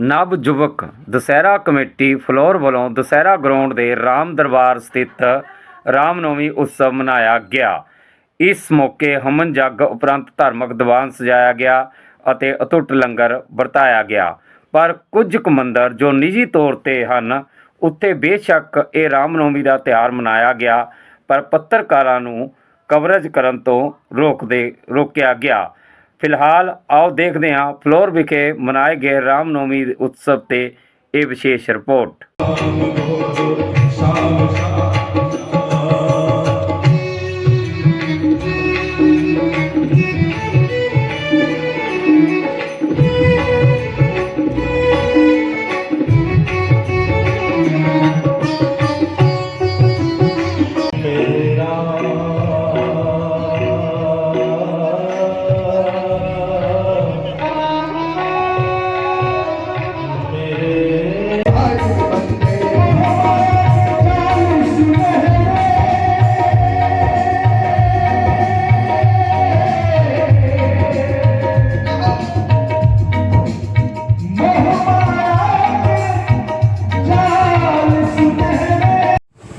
ਨਵ ਯੁਵਕ Dussehra committee floor ਵੱਲੋਂ ਦੁਸਹਿਰਾ ਗਰਾਊਂਡ ਦੇ ਰਾਮ ਦਰਬਾਰ ਸਥਿਤ ਰਾਮਨੌਮੀ ਉਤਸਵ ਮਨਾਇਆ ਗਿਆ। ਇਸ ਮੌਕੇ ਹਮਨ ਜੱਗ ਉਪਰੰਤ ਧਾਰਮਿਕ ਦੀਵਾਨ ਸਜਾਇਆ ਗਿਆ ਅਤੇ ਅਟੁੱਟ ਲੰਗਰ ਵਰਤਾਇਆ ਗਿਆ। ਪਰ ਕੁਝ ਕੁ ਮੰਦਰ ਜੋ ਨਿੱਜੀ ਤੌਰ ਤੇ ਹਨ, ਉੱਥੇ ਬੇਸ਼ੱਕ ਇਹ ਰਾਮਨੌਮੀ ਦਾ ਤਿਉਹਾਰ ਮਨਾਇਆ ਗਿਆ, ਪਰ ਪੱਤਰਕਾਰਾਂ ਨੂੰ ਕਵਰੇਜ ਕਰਨ ਤੋਂ ਰੋਕਦੇ ਰੋਕਿਆ ਗਿਆ। ਫਿਲਹਾਲ ਆਓ ਦੇਖਦੇ ਹਾਂ ਫਲੋਰ ਵਿਖੇ ਮਨਾਏ ਗਏ ਰਾਮਨੌਮੀ ਉਤਸਵ ਤੇ ਇਹ ਵਿਸ਼ੇਸ਼ ਰਿਪੋਰਟ।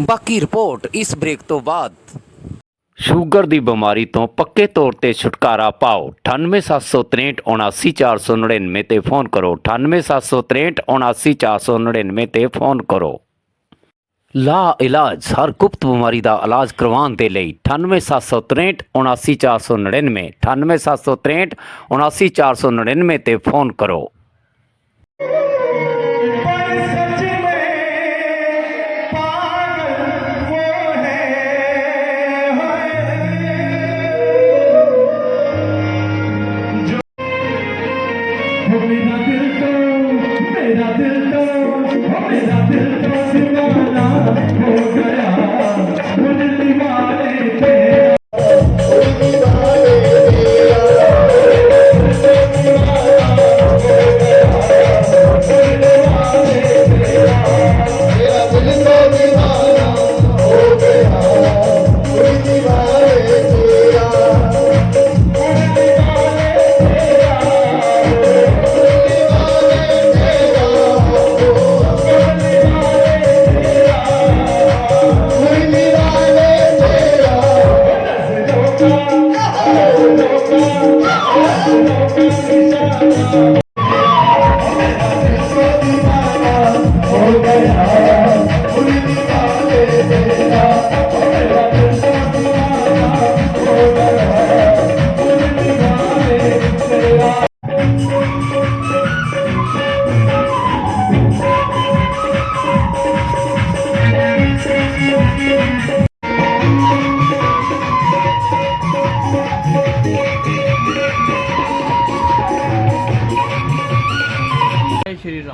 ਬਾਕੀ ਰਿਪੋਰਟ ਇਸ ਬ੍ਰੇਕ ਤੋਂ ਬਾਅਦ। ਸ਼ੂਗਰ ਦੀ ਬਿਮਾਰੀ ਤੋਂ ਪੱਕੇ ਤੌਰ ਤੇ ਛੁਟਕਾਰਾ ਪਾਓ। 9876379499 ਤੇ ਫੋਨ ਕਰੋ। 9876379499 ਤੇ ਫੋਨ ਕਰੋ। ਲਾ ਇਲਾਜ ਹਰ ਗੁਪਤ ਬਿਮਾਰੀ ਦਾ ਇਲਾਜ ਕਰਵਾਉਣ ਦੇ ਲਈ 9876379499 9876379499 ਤੇ ਫੋਨ ਕਰੋ। Amén.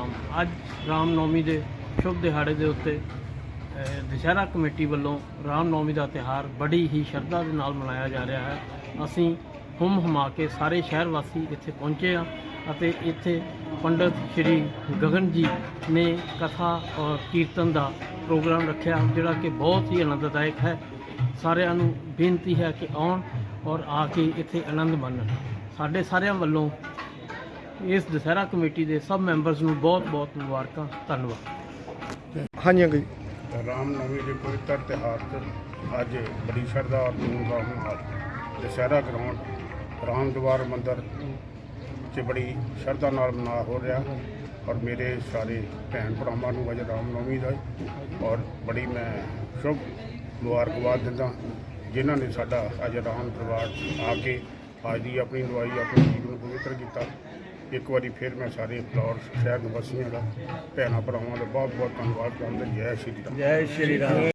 ਰਾਮ ਅੱਜ ਰਾਮ ਨੌਮੀ ਦੇ ਸ਼ੁਭ ਦਿਹਾੜੇ ਦੇ ਉੱਤੇ ਦੁਸਹਿਰਾ ਕਮੇਟੀ ਵੱਲੋਂ ਰਾਮ ਨੌਮੀ ਦਾ ਤਿਹਾਰ ਬੜੀ ਹੀ ਸ਼ਰਧਾ ਦੇ ਨਾਲ ਮਨਾਇਆ ਜਾ ਰਿਹਾ ਹੈ। ਅਸੀਂ ਹੁਮ ਹਮਾ ਕੇ ਸਾਰੇ ਸ਼ਹਿਰ ਵਾਸੀ ਇੱਥੇ ਪਹੁੰਚੇ ਆ ਅਤੇ ਇੱਥੇ ਪੰਡਤ ਸ਼੍ਰੀ ਗਗਨ ਜੀ ਨੇ ਕਥਾ ਔਰ ਕੀਰਤਨ ਦਾ ਪ੍ਰੋਗਰਾਮ ਰੱਖਿਆ, ਜਿਹੜਾ ਕਿ ਬਹੁਤ ਹੀ ਆਨੰਦਦਾਇਕ ਹੈ। ਸਾਰਿਆਂ ਨੂੰ ਬੇਨਤੀ ਹੈ ਕਿ ਆਉਣ ਔਰ ਆ ਕੇ ਇੱਥੇ ਆਨੰਦ ਮਾਣਨ। ਸਾਡੇ ਸਾਰਿਆਂ ਵੱਲੋਂ ਇਸ ਦੁਸਹਿਰਾ ਕਮੇਟੀ ਦੇ ਸਭ ਮੈਂਬਰਸ ਨੂੰ ਬਹੁਤ-ਬਹੁਤ ਮੁਬਾਰਕਾਂ ਧੰਨਵਾਦ। ਹਾਂਜੀ ਅੰਕਲ ਜੀ। ਰਾਮਨੌਮੀ ਦੇ ਪਵਿੱਤਰ ਤਿਉਹਾਰ ਤੇ ਅੱਜ ਬੜੀ ਸ਼ਰਧਾ ਔਰ ਧੂਮਧਾਮ ਨਾਲ ਦੁਸਹਿਰਾ ਗਰਾਊਂਡ ਰਾਮਦੁਆਰ ਮੰਦਿਰ 'ਚ ਬੜੀ ਸ਼ਰਧਾ ਨਾਲ ਮਨਾ ਹੋ ਰਿਹਾ। ਔਰ ਮੇਰੇ ਸਾਰੇ ਭੈਣ ਭਰਾਵਾਂ ਨੂੰ ਅੱਜ ਰਾਮਨੌਮੀ ਦਾ ਔਰ ਬੜੀ ਮੈਂ ਸ਼ੁਭ ਮੁਬਾਰਕਬਾਦ ਦਿੰਦਾ ਜਿਨ੍ਹਾਂ ਨੇ ਸਾਡਾ ਅੱਜ ਰਾਮ ਦਰਬਾਰ ਆ ਕੇ ਅੱਜ ਦੀ ਆਪਣੀ ਦਵਾਈ ਆਪਣੇ ਜੀਵਨ ਨੂੰ ਪਵਿੱਤਰ ਕੀਤਾ। ਇੱਕ ਵਾਰੀ ਫਿਰ ਮੈਂ ਸਾਰੇ ਫਲੋਰ ਸ਼ਹਿਰ ਨਿਵਾਸੀਆਂ ਦਾ, ਭੈਣਾਂ ਭਰਾਵਾਂ ਦਾ ਬਹੁਤ ਬਹੁਤ ਧੰਨਵਾਦ ਕਰਦਾ ਜੈ ਸ਼੍ਰੀ ਰਾਮ। ਜੈ ਸ਼੍ਰੀ ਰਾਮ।